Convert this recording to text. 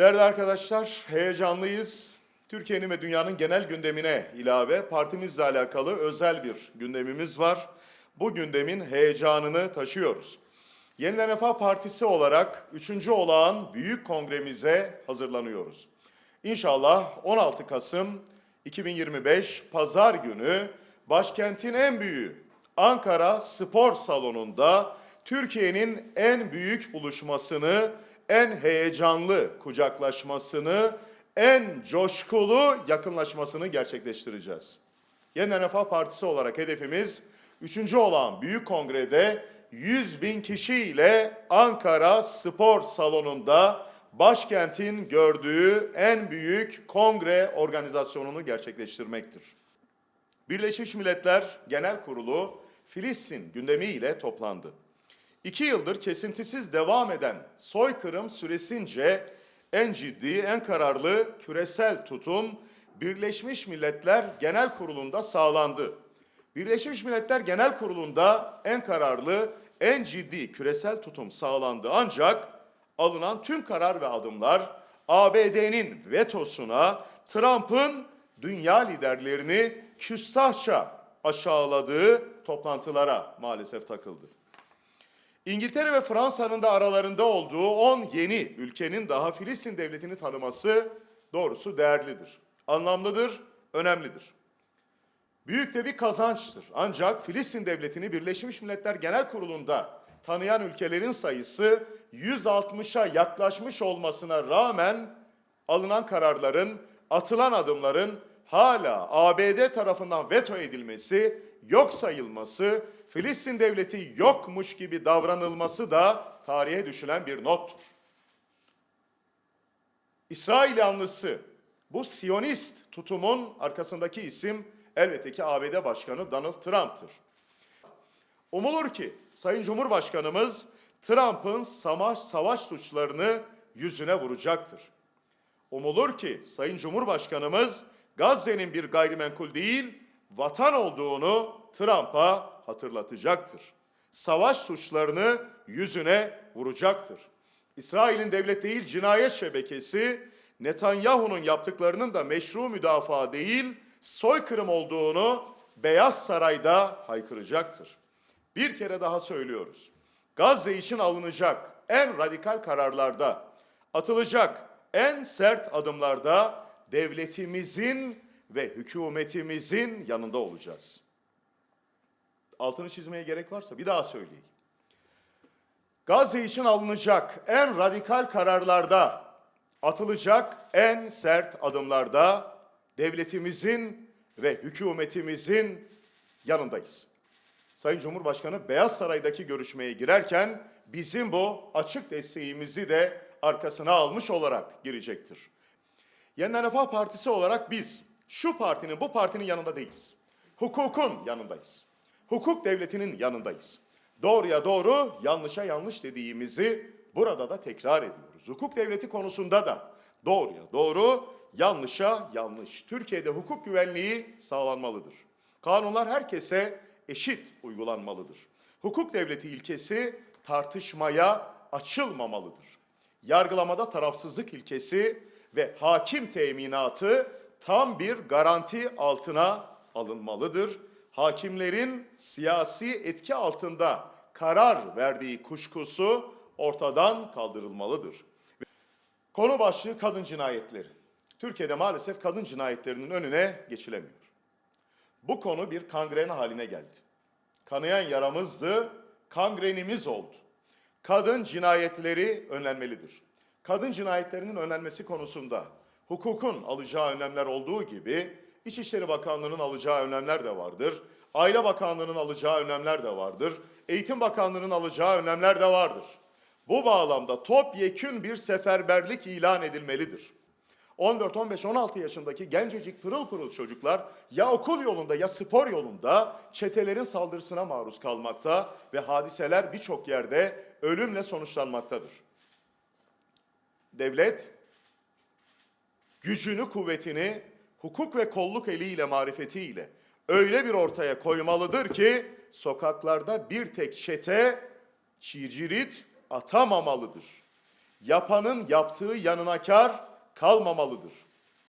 Değerli arkadaşlar, heyecanlıyız. Türkiye'nin ve dünyanın genel gündemine ilave partimizle alakalı özel bir gündemimiz var. Bu gündemin heyecanını taşıyoruz. Yeniden Refah Partisi olarak 3. olağan büyük kongremize hazırlanıyoruz. İnşallah 16 Kasım 2025 Pazar günü başkentin en büyüğü Ankara Spor Salonu'nda Türkiye'nin en büyük buluşmasını, en heyecanlı kucaklaşmasını, en coşkulu yakınlaşmasını gerçekleştireceğiz. Yeniden Refah Partisi olarak hedefimiz 3. olan Büyük Kongre'de 100 bin kişiyle Ankara Spor Salonu'nda başkentin gördüğü en büyük kongre organizasyonunu gerçekleştirmektir. Birleşmiş Milletler Genel Kurulu Filistin gündemiyle toplandı. İki yıldır kesintisiz devam eden soykırım süresince en ciddi, en kararlı küresel tutum Birleşmiş Milletler Genel Kurulu'nda sağlandı. Birleşmiş Milletler Genel Kurulu'nda en kararlı, en ciddi küresel tutum sağlandı. Ancak alınan tüm karar ve adımlar ABD'nin vetosuna, Trump'ın dünya liderlerini küstahça aşağıladığı toplantılara maalesef takıldı. İngiltere ve Fransa'nın da aralarında olduğu 10 yeni ülkenin daha Filistin devletini tanıması doğrusu değerlidir. Anlamlıdır, önemlidir. Büyük de bir kazançtır. Ancak Filistin devletini Birleşmiş Milletler Genel Kurulu'nda tanıyan ülkelerin sayısı 160'a yaklaşmış olmasına rağmen alınan kararların, atılan adımların hala ABD tarafından veto edilmesi, yok sayılması, Filistin devleti yokmuş gibi davranılması da tarihe düşülen bir nottur. İsrail yanlısı bu Siyonist tutumun arkasındaki isim elbette ki ABD Başkanı Donald Trump'tır. Umulur ki Sayın Cumhurbaşkanımız Trump'ın savaş, savaş suçlarını yüzüne vuracaktır. Umulur ki Sayın Cumhurbaşkanımız Gazze'nin bir gayrimenkul değil, vatan olduğunu Trump'a hatırlatacaktır. Savaş suçlarını yüzüne vuracaktır. İsrail'in devlet değil cinayet şebekesi Netanyahu'nun yaptıklarının da meşru müdafaa değil soykırım olduğunu Beyaz Saray'da haykıracaktır. Bir kere daha söylüyoruz. Gazze için alınacak en radikal kararlarda, atılacak en sert adımlarda devletimizin ve hükümetimizin yanında olacağız. Altını çizmeye gerek varsa bir daha söyleyeyim. Gazze için alınacak en radikal kararlarda, atılacak en sert adımlarda devletimizin ve hükümetimizin yanındayız. Sayın Cumhurbaşkanı Beyaz Saray'daki görüşmeye girerken bizim bu açık desteğimizi de arkasına almış olarak girecektir. Yeniden Refah Partisi olarak biz şu partinin bu partinin yanında değiliz. Hukukun yanındayız. Hukuk devletinin yanındayız. Doğruya doğru, yanlışa yanlış dediğimizi burada da tekrar ediyoruz. Hukuk devleti konusunda da doğruya doğru, yanlışa yanlış. Türkiye'de hukuk güvenliği sağlanmalıdır. Kanunlar herkese eşit uygulanmalıdır. Hukuk devleti ilkesi tartışmaya açılmamalıdır. Yargılamada tarafsızlık ilkesi ve hakim teminatı tam bir garanti altına alınmalıdır. Hakimlerin siyasi etki altında karar verdiği kuşkusu ortadan kaldırılmalıdır. Konu başlığı kadın cinayetleri. Türkiye'de maalesef kadın cinayetlerinin önüne geçilemiyor. Bu konu bir kangren haline geldi. Kanayan yaramızdı, kangrenimiz oldu. Kadın cinayetleri önlenmelidir. Kadın cinayetlerinin önlenmesi konusunda hukukun alacağı önlemler olduğu gibi İçişleri Bakanlığı'nın alacağı önlemler de vardır. Aile Bakanlığı'nın alacağı önlemler de vardır. Eğitim Bakanlığı'nın alacağı önlemler de vardır. Bu bağlamda topyekün bir seferberlik ilan edilmelidir. 14, 15, 16 yaşındaki gencecik pırıl pırıl çocuklar ya okul yolunda ya spor yolunda çetelerin saldırısına maruz kalmakta ve hadiseler birçok yerde ölümle sonuçlanmaktadır. Devlet gücünü, kuvvetini hukuk ve kolluk eliyle, marifetiyle öyle bir ortaya koymalıdır ki sokaklarda bir tek çete çicirit atamamalıdır. yapanın yaptığı yanına kar kalmamalıdır.